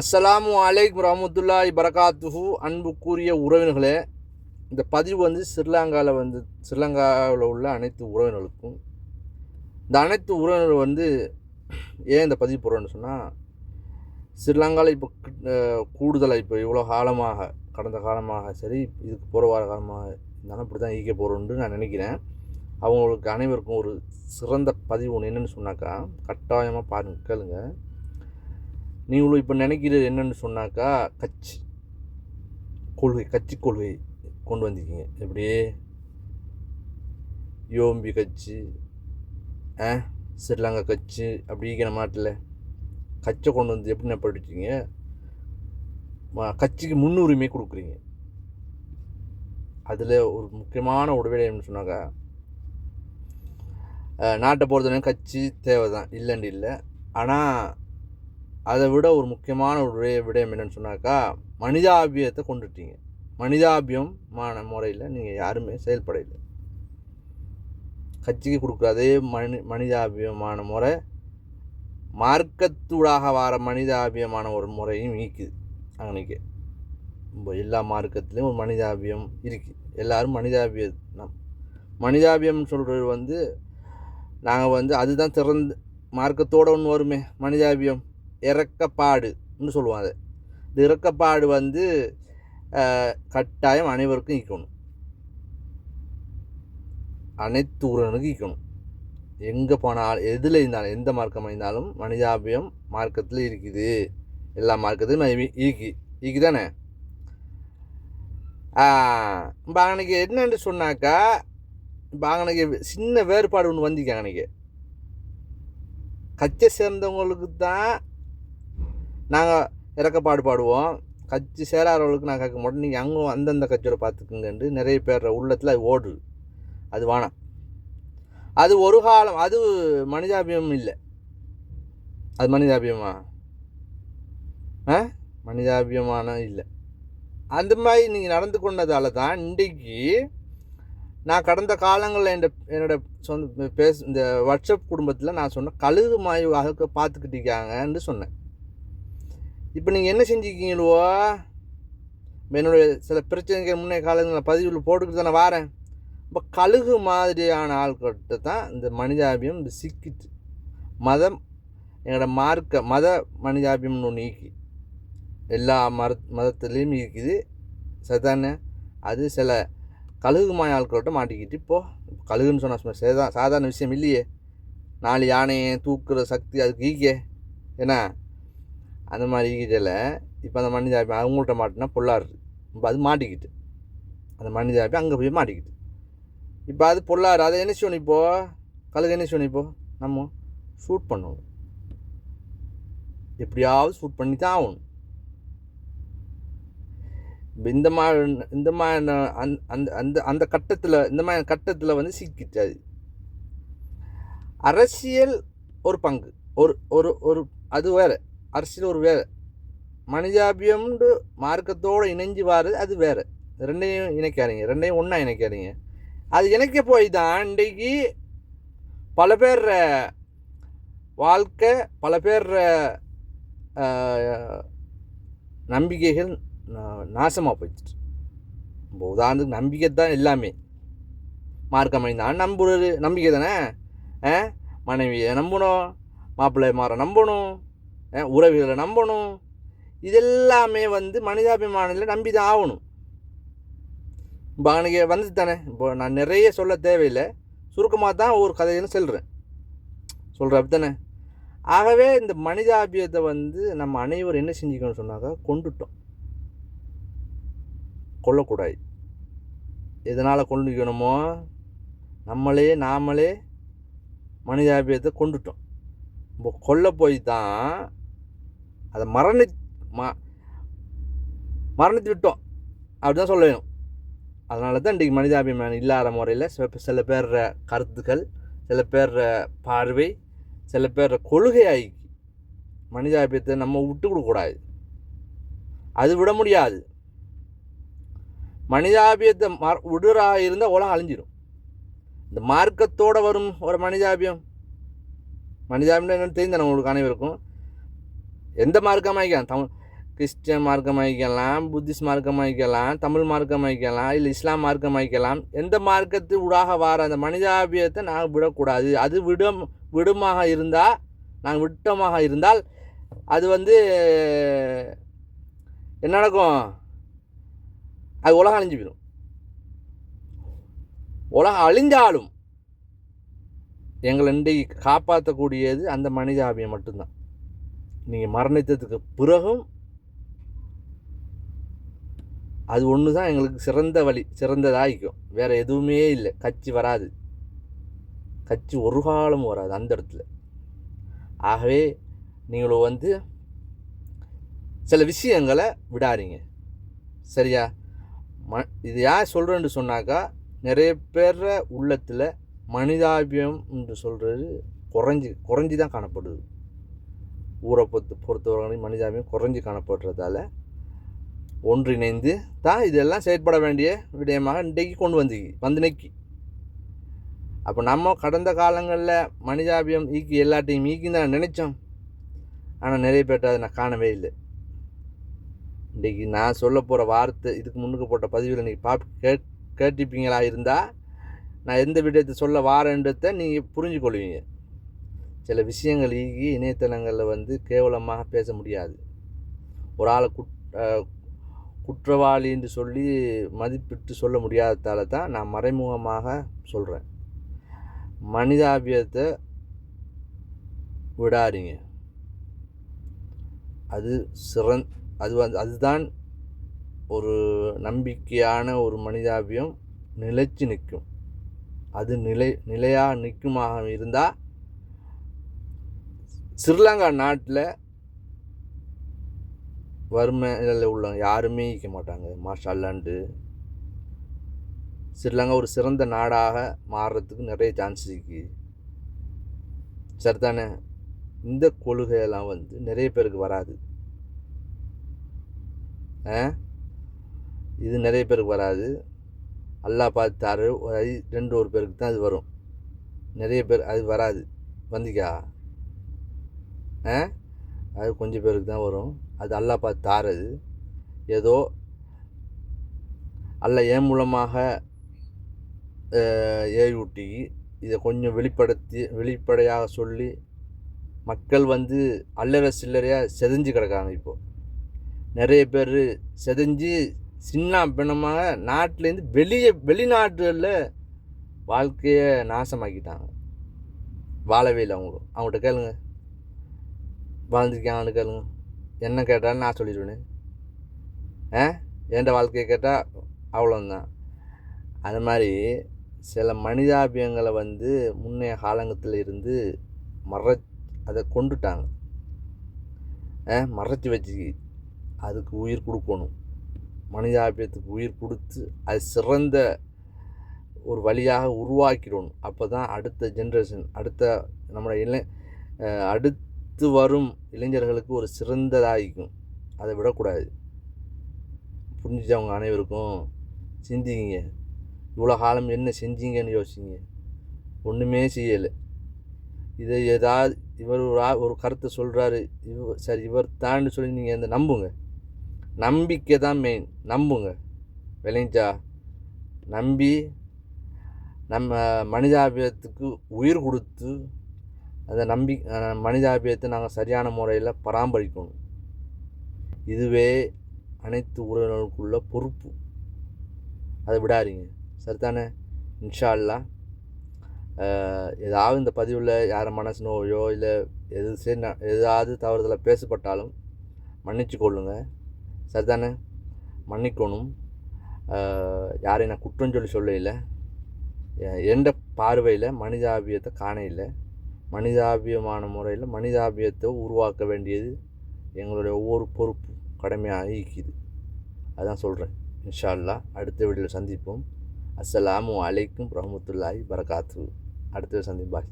அஸ்ஸலாமு அலைக் ரஹமத்துல்லாஹி பரகாத்துஹு அன்புக்குரிய உறவினர்களே இந்த பதிவு வந்து ஸ்ரீலங்காவில் வந்து ஸ்ரீலங்காவில் உள்ள அனைத்து உறவினர்களுக்கும் இந்த அனைத்து உறவினர்கள் வந்து ஏன் இந்த பதிவு போடுறேன்னு சொன்னால் ஸ்ரீலங்காவில் இப்போ கூடுதலாக இப்போ இவ்வளோ காலமாக கடந்த காலமாக சரி இதுக்கு போகிற வார காலமாக இருந்தாலும் இப்படி தான் ஈக்க போகிறோன்ட்டு நான் நினைக்கிறேன். அவங்களுக்கு அனைவருக்கும் ஒரு சிறந்த பதிவு ஒன்று என்னென்னு சொன்னாக்கா கட்டாயமாக பாருங்கள் கேளுங்கள் நீங்களும் இப்போ நினைக்கிறது என்னன்னு சொன்னாக்கா கட்சி. கொள்கை கட்சி கொள்கை கொண்டு வந்திருக்கீங்க. எப்படியே யோம்பி கட்சி ஆ? ஸ்ரீலங்கா கட்சி அப்படிங்கிற மாட்டில். கட்சை கொண்டு வந்து எப்படி படிச்சீங்க கட்சிக்கு முன்னுரிமை கொடுக்குறீங்க. அதில் ஒரு முக்கியமான உடவேலை சொன்னாக்கா நாட்டை பொறுத்தவரைக்கும் கட்சி தேவை தான் இல்லைன்னு இல்லை. ஆனால் அதை விட ஒரு முக்கியமான ஒரு விடயம் என்னென்னு சொன்னாக்கா மனிதாபியத்தை கொண்டுட்டீங்க மனிதாபியமான முறையில் நீங்கள் யாருமே செயல்படலை கட்சிக்கு கொடுக்குற அதே மனி மனிதாபியமான முறை மார்க்கத்தூடாக வர மனிதாபியமான ஒரு முறையும் ஈக்குது அன்னைக்கு. இப்போ எல்லா மார்க்கத்துலேயும் ஒரு மனிதாபியம் இருக்குது எல்லோரும் மனிதாபிய நம் மனிதாபியம் சொல்கிறது வந்து நாங்கள் வந்து அதுதான் திறந்து மார்க்கத்தோடு ஒன்று வருமே மனிதாபியம். இறக்கப்பாடுன்னு சொல்லுவோம் அது. இந்த இறக்கப்பாடு வந்து கட்டாயம் அனைவருக்கும் ஈக்கணும் அனைத்து உறவினருக்கும் ஈக்கணும் எங்கே போனால் எதில் இருந்தாலும் எந்த மார்க்கம் இருந்தாலும் மனிதாபியம் மார்க்கத்தில் இருக்குது. எல்லா மார்க்கத்திலும் ஈக்கி ஈக்கி தானே? இப்போ அன்னைக்கு என்னன்னு சொன்னாக்கா இப்போ அன்னைக்கு சின்ன வேறுபாடு ஒன்று வந்திருக்காங்க அன்னைக்கு கட்சியை சேர்ந்தவங்களுக்கு தான் நாங்கள் இறக்கப்பாடு பாடுவோம். கட்சி சேராதவர்களுக்கு நான் கேட்க மாட்டோம் நீங்கள் அங்கே அந்தந்த கட்சியோட பார்த்துக்குங்கன்ட்டு நிறைய பேர் உள்ளத்தில் அது ஓடுது. அது வேணாம் அது ஒரு காலம் அது மனிதாபியம் இல்லை. அது மனிதாபியமா? ஆ? மனிதாபியமான இல்லை. அந்த மாதிரி நீங்கள் நடந்து கொண்டதால தான் இன்றைக்கு நான் கடந்த காலங்களில் என் என்னோட சொந்த பேச இந்த வாட்ஸ்அப் குடும்பத்தில் நான் சொன்னேன் கழுகு மாய்வாக பார்த்துக்கிட்டிருக்காங்கன்னு சொன்னேன். இப்போ நீங்கள் என்ன செஞ்சுருக்கீங்களோ என்னுடைய சில பிரச்சனைகள் முன்னே காலங்களில் பதிவில் போட்டுக்கிட்டு தானே வாரேன். இப்போ கழுகு மாதிரியான ஆள்கிட்ட தான் இந்த மனிதாபியம் இந்த சிக்கிட்டு மதம் எங்களோட மார்க்க மத மனிதாபியம்னு ஒன்று நீக்கி எல்லா மத மதத்துலேயும் இருக்குது. சரிதானே அது சில கழுகு மாய ஆட்கள்கிட்ட மாட்டிக்கிட்டு இப்போது கழுகுன்னு சொன்னால் சாதாரண விஷயம் இல்லையே. நாலு யானையை தூக்குற சக்தி அதுக்கு ஈக்கே ஏன்னா அந்த மாதிரி ஈக்கிட்டல இப்போ அந்த மனிதாபியம் அவங்கள்ட்ட மாட்டினா பொல்லாரு இப்போ அது மாட்டிக்கிட்டு. அந்த மனிதாபியம் அங்கே போய் மாட்டிக்கிட்டு. இப்போ அது பொல்லாரு அதை என்ன செய்யணும் இப்போது கழுகு என்ன செய்யணும் இப்போது நம்ம ஷூட் பண்ணணும். எப்படியாவது ஷூட் பண்ணி தான் ஆகணும். இப்போ இந்த மாதிரி இந்த மாதிரி அந்த அந்த அந்த அந்த கட்டத்தில் இந்த மாதிரி கட்டத்தில் வந்து சிக்கிச்சு அது. அரசியல் ஒரு பங்கு. ஒரு ஒரு ஒரு அது வேறு. அரசியல் ஒரு வேறு. மனிதாபியம்னு மார்க்கத்தோடு இணைஞ்சு வாரு அது வேறு. ரெண்டையும் இணைக்காதீங்க. ரெண்டையும் ஒன்றா இணைக்காதீங்க. அது இணைக்க போய் தான் இன்றைக்கு பல பேர் வாழ்க்கை பல பேர் நம்பிக்கைகள் நாசமாக போயிடுச்சு. இப்போ உதாரணத்துக்கு நம்பிக்கை தான் எல்லாமே. மார்க்கம் தான் நம்புறது நம்பிக்கை தானே? ஆ மனைவியை நம்பணும் மாப்பிள்ளை மாற நம்பணும். உறவுகளை நம்பணும். இதெல்லாமே வந்து மனிதாபிமானத்தில் நம்பி தான் ஆகணும். இப்போ அன்றைக்கி வந்து தானே? இப்போ நான் நிறைய சொல்ல தேவையில்லை. சுருக்கமாக தான் ஒரு கதையிலும் சொல்கிறேன் சொல்கிற அப்படி தானே? ஆகவே இந்த மனிதாபியத்தை வந்து நம்ம அனைவரும் என்ன செஞ்சுக்கணும்னு சொன்னாக்கா கொண்டுட்டோம். கொல்லக்கூடாது. எதனால் கொண்டுக்கணுமோ நம்மளே நாமளே மனிதாபியத்தை கொண்டுட்டோம். இப்போ கொல்ல போய் தான் அதை மரணி ம மரணித்து விட்டோம். அப்படி தான் சொல்ல வேணும். அதனால தான் இன்றைக்கி மனிதாபிமானம் இல்லாத முறையில் சில சில பேர் கருத்துக்கள் சில பேர் பார்வை சில பேர் கொள்கையாகி மனிதாபியத்தை நம்ம விட்டு கொடுக்கக்கூடாது அது விட முடியாது. மனிதாபியத்தை ம விடுறாக இருந்தால் உலகம் அழிஞ்சிடும் இந்த மார்க்கத்தோடு வரும் ஒரு மனிதாபியம் மனிதாபியம் என்னென்னு தெரிந்த உங்களுக்கு அனைவருக்கும்? எந்த மார்க்கமாக தமிழ் கிறிஸ்டியன் மார்க்கம் ஆகிக்கலாம் புத்திஸ்ட் மார்க்கம் ஆகிக்கலாம் தமிழ் மார்க்கம் ஆகிக்கலாம் இல்லை இஸ்லாம் மார்க்கம் ஆகிக்கலாம் எந்த மார்க்கத்து ஊடாக வார அந்த மனிதாபியத்தை நாங்கள் விடக்கூடாது. அது விடும் விடுமாக இருந்தால் நாங்கள் விட்டமாக இருந்தால் அது வந்து என்ன நடக்கும்? அது உலகம் அழிஞ்சு போயிடும். உலகம் அழிஞ்சாலும் எங்களை இன்றைக்கு காப்பாற்றக்கூடியது அந்த மனிதாபியம் மட்டும்தான். நீங்கள் மரணித்ததுக்கு பிறகும் அது ஒன்று தான் எங்களுக்கு சிறந்த வழி சிறந்ததாகிக்கும். வேறு எதுவுமே இல்லை. கட்சி வராது. கட்சி ஒரு காலமும் வராது அந்த இடத்துல. ஆகவே நீங்களும் வந்து சில விஷயங்களை விடாதீங்க. சரியா? ம இது யார் சொல்கிறேன்னு சொன்னாக்கா நிறைய பேர உள்ளத்தில் மனிதாபியம் என்று சொல்கிறது குறைஞ்சி குறைஞ்சி தான் காணப்படுது. ஊரை பொறுத்து பொறுத்தவரைக்கும் மனிதாபியம் குறைஞ்சி காணப்படுறதால ஒன்றிணைந்து தான் இதெல்லாம் செயற்பட வேண்டிய விடயமாக இன்றைக்கு கொண்டு வந்து வந்து நிற்கி அப்போ நம்ம கடந்த காலங்களில் மனிதாபியம் ஈக்கி எல்லாத்தையும் ஈக்கின்னு தான் நினைச்சோம். ஆனால் நிறைய பேர்ட்ட அதை நான் காணவே இல்லை. இன்றைக்கி நான் சொல்ல போகிற வார்த்தை இதுக்கு முன்னுக்கு போட்ட பதிவில் நீங்கள் பாப் கேட் கேட்டிருப்பீங்களா இருந்தால் நான் எந்த விடயத்தை சொல்ல வாரன்றதை நீங்கள் புரிஞ்சுக்கொள்வீங்க. சில விஷயங்கள் ஈகி இணையதளங்களில் வந்து கேவலமாக பேச முடியாது. ஒரு ஆளை குட் குற்றவாளின்னு சொல்லி மதிப்பிட்டு சொல்ல முடியாததால் தான் நான் மறைமுகமாக சொல்கிறேன் மனிதாபியத்தை விடாதீங்க. அது சிறந் அது வந்து அதுதான் ஒரு நம்பிக்கையான ஒரு மனிதாபியம் நிலைச்சு நிற்கும். அது நிலை நிலையாக நிற்குமாக இருந்தால் ஸ்ரீலங்கா நாட்டில் வறுமையில் உள்ளவங்க யாருமே இருக்க மாட்டாங்க. மாஷால்லான்ட்டு ஸ்ரீலங்கா ஒரு சிறந்த நாடாக மாறுறதுக்கு நிறைய சான்ஸ் இருக்குது சரிதானே இந்த கொள்கையெல்லாம் வந்து நிறைய பேருக்கு வராது. இது நிறைய பேருக்கு வராது. அல்லா பார்த்தாரு அது ரெண்டு ஒரு பேருக்கு தான் அது வரும். நிறைய பேர் அது வராது. வந்திக்கா அது கொஞ்சம் பேருக்கு தான் வரும். அது அல்லா பார்த்து தாரது. ஏதோ அல்ல என் மூலமாக ஏயூட்டி இதை கொஞ்சம் வெளிப்படுத்தி வெளிப்படையாக சொல்லி மக்கள் வந்து அல்லற சில்லறையாக செதஞ்சு கிடக்காங்க இப்போது நிறைய பேர் செதஞ்சு சின்ன பின்னமாக நாட்டிலேருந்து வெளியே வெளிநாடுகளில் வாழ்க்கையை நாசமாக்கிட்டாங்க. வாழவே இல்லை அவங்களும். அவங்கள்ட்ட கேளுங்க. வாழ்ந்துருக்காங்கன்னு கேளுங்க என்ன கேட்டாலும் நான் சொல்லிடுவேனே. ஆ? என்ட வாழ்க்கையை கேட்டால் அவ்வளோந்தான் அது மாதிரி சில மனிதாபியங்களை வந்து முன்னைய காலங்கத்தில் இருந்து மற அதை கொண்டுட்டாங்க. மறைச்சி வச்சு அதுக்கு உயிர் கொடுக்கணும். மனிதாபியத்துக்கு உயிர் கொடுத்து அது சிறந்த ஒரு வழியாக உருவாக்கிடணும். அப்போ தான் அடுத்த ஜென்ரேஷன் அடுத்த நம்மளோட இளை அடுத்த வரும் இளைஞர்களுக்கு ஒரு சிறந்ததாகிக்கும். அதை விடக்கூடாது. புரிஞ்சிச்சவங்க அனைவருக்கும்? சிந்திங்க. இவ்வளோ காலம் என்ன செஞ்சீங்கன்னு யோசிங்க. ஒன்றுமே செய்யலை. இதை ஏதாவது இவர் ஒரு ஒரு கருத்தை சொல்கிறாரு இவ சரி இவர் தான்னு சொல்லி நீங்கள் அந்த நம்புங்க. நம்பிக்கை தான் மெயின் நம்புங்க. விளைஞ்சா? நம்பி நம்ம மனிதாபியத்துக்கு உயிர் கொடுத்து அந்த நம்பி மனிதாபியத்தை நாங்கள் சரியான முறையில் பராமரிக்கணும். இதுவே அனைத்து உறவினர்களுக்குள்ள பொறுப்பு. அதை விடாதீங்க. சரிதானே? இன்ஷால்லா ஏதாவது இந்த பதிவில் யார் மனசு நோயோ இல்லை எது சரி ஏதாவது தவறுதலாக பேசப்பட்டாலும் மன்னிச்சு கொள்ளுங்கள் சரிதானே? மன்னிக்கணும். யாரையும் நான் குற்றம் சொல்லி சொல்ல எந்த பார்வையில் மனிதாபியத்தை காண இல்லை. மனிதாபியமான முறையில் மனிதாபியத்தை உருவாக்க வேண்டியது எங்களுடைய ஒவ்வொரு பொறுப்பு கடமையாக இருக்குது. அதான் சொல்கிறேன் இன்ஷா அல்லா அடுத்த வீடியோவில் சந்திப்போம். அஸ்ஸலாமு அலைக்கும் ரஹமத்துல்லாஹி பரகாத்து அடுத்த சந்திப்பாய்